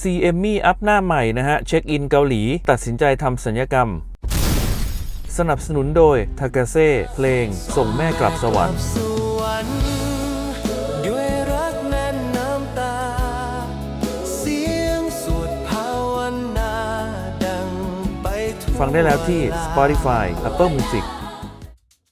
CME อัพหน้าใหม่นะฮะ เช็คอินเกาหลี ตัดสินใจทำสัญญกรรม สนับสนุนโดยทากาเซ่เพลง ส่งแม่กลับสวรรค์สวรรค์ด้วยรักแน่นน้ำตาเสียงสวดภาวนาดังไปทั่วฟังได้แล้วที่ลา Spotify Apple Music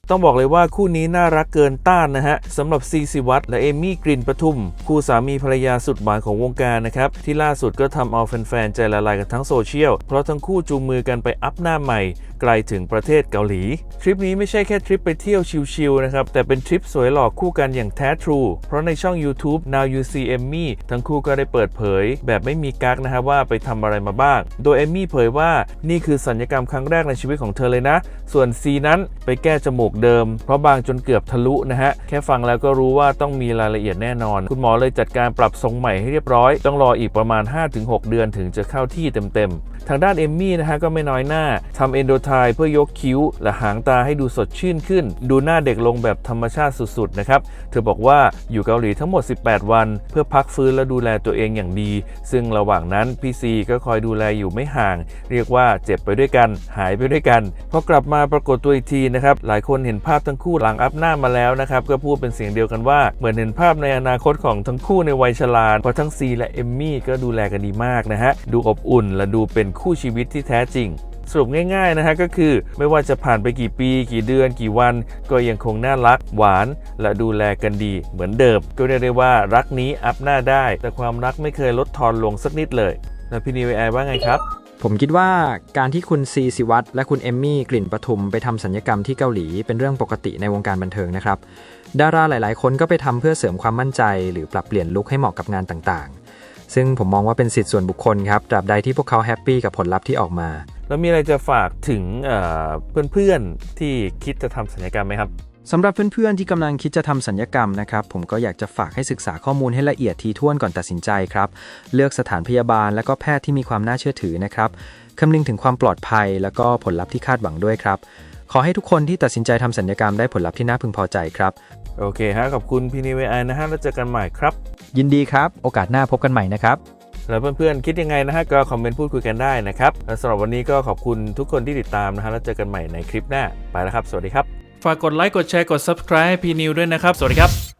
ต้องบอกเลยว่าคู่นี้น่ารักเกินต้านนะฮะสำหรับซีซิวัตและเอมี่กรินปทุม คู่สามีภรรยาสุดหวานของวงการนะครับ ที่ล่าสุดก็ทำเอาแฟนๆ ใจละลายกันทั้งโซเชียล เพราะทั้งคู่จูงมือกันไปอัพหน้าใหม่ ไกลถึงประเทศเกาหลี ทริปนี้ไม่ใช่แค่ทริปไปเที่ยวชิลๆนะครับ แต่เป็นทริปสวยหล่อคู่กันอย่างแท้ทรู เพราะในช่อง YouTube Now You See Emmy ทั้งคู่ก็ได้เปิดเผย แบบไม่มีกักนะฮะว่าไปทำอะไรมาบ้าง โดยเอมมี่เผยว่านี่คือสัญญกรรมครั้งแรกในชีวิตของเธอเลยนะ ส่วนซีนั้นไปแก้จมูกเดิม เพราะบางจนเกือบทะลุนะฮะ แค่ฟังแล้วก็รู้ว่าต้องมีรายละเอียดแน่นอน คุณหมอเลยจัดการปรับทรงใหม่ให้เรียบร้อย ต้องรออีกประมาณ 5-6 เดือนถึงจะเข้าที่เต็มๆ ทางด้านเอมมี่นะฮะก็ไม่น้อยหน้าทำเอนโดไทเพื่อยกคิ้ว และหางตาให้ดูสดชื่นขึ้น ดูหน้าเด็กลงแบบธรรมชาติสุดๆนะครับ เธอบอกว่าอยู่เกาหลีทั้งหมด 18 วัน เพื่อพักฟื้นและดูแลตัวเองอย่างดี ซึ่งระหว่างนั้นพี่ซีก็คอยดูแลอยู่ไม่ห่าง เรียกว่าเจ็บไปด้วยกัน หายไปด้วยกันพอกลับมาปรากฏตัวอีกทีนะครับหลายคนเห็นภาพทั้งคู่หลังอัพหน้ามาแล้วนะครับก็พูดเป็นเสียงเดียวกันว่า เหมือนเห็นภาพในอนาคตของทั้งคู่ในวัยชราเพราะทั้งซีและเอมมี่ก็ดูแลกันดีมากนะฮะดูอบอุ่นและดูเป็นคู่ชีวิตที่แท้จริงสรุปง่ายๆนะฮะก็คือไม่ว่าจะผ่านไปกี่ปี กี่เดือน กี่วัน ก็ยังคงน่ารัก หวาน และดูแลกันดีเหมือนเดิม ก็เรียกได้ว่ารักนี้อัพหน้าได้ แต่ความรักไม่เคยลดทอนลงสักนิดเลยแล้วพี่นิวไอว่าไงครับ ผมคิดว่าการที่คุณซีสิวัตและคุณเอมมี่กลิ่นปทุมไปทำสัญญกรรมที่เกาหลีเป็นเรื่องปกติในวงการบันเทิงนะครับ ดาราหลาย ๆ คนก็ไปทำเพื่อเสริมความมั่นใจ หรือปรับเปลี่ยนลุคให้เหมาะกับงานต่างๆ ซึ่งผมมองว่าเป็นสิทธิส่วนบุคคลครับตราบใดที่พวกเขาแฮปปี้กับผลลัพธ์ที่ออกมา แล้วมีอะไรจะฝากถึงเเพื่อนๆที่คิดจะทำสัญญกรรมไหมครับ สำหรับเพื่อนๆที่กำลังคิดจะทำสัญญกรรมนะครับ ผมก็อยากจะฝากให้ศึกษาข้อมูลให้ละเอียดทีท่วนก่อนตัดสินใจครับ เลือกสถานพยาบาลและก็แพทย์ที่มีความน่าเชื่อถือนะครับคำนึงถึงความปลอดภัย แล้วก็ผลลัพธ์ที่คาดหวังด้วยครับ ขอให้ทุกคนที่ตัดสินใจทำสัญญกรรมได้ผลลัพธ์ที่น่าพึงพอใจครับ โอเคฮะขอบคุณพี่นิวไอนะฮะแล้วเจอกันใหม่ครับ ยินดีครับ โอกาสหน้าพบกันใหม่นะครับแล้วเพื่อนๆคิดยังไงนะฮะก็คอมเมนต์พูดคุยกันได้นะครับและสำหรับวันนี้ก็ขอบคุณทุกคนที่ติดตามนะฮะแล้วเจอกันใหม่ในคลิปหน้าไปแล้วครับ สวัสดีครับ ฝากกดไลค์กดแชร์กด subscribe ให้พีนิวด้วยนะครับ สวัสดีครับ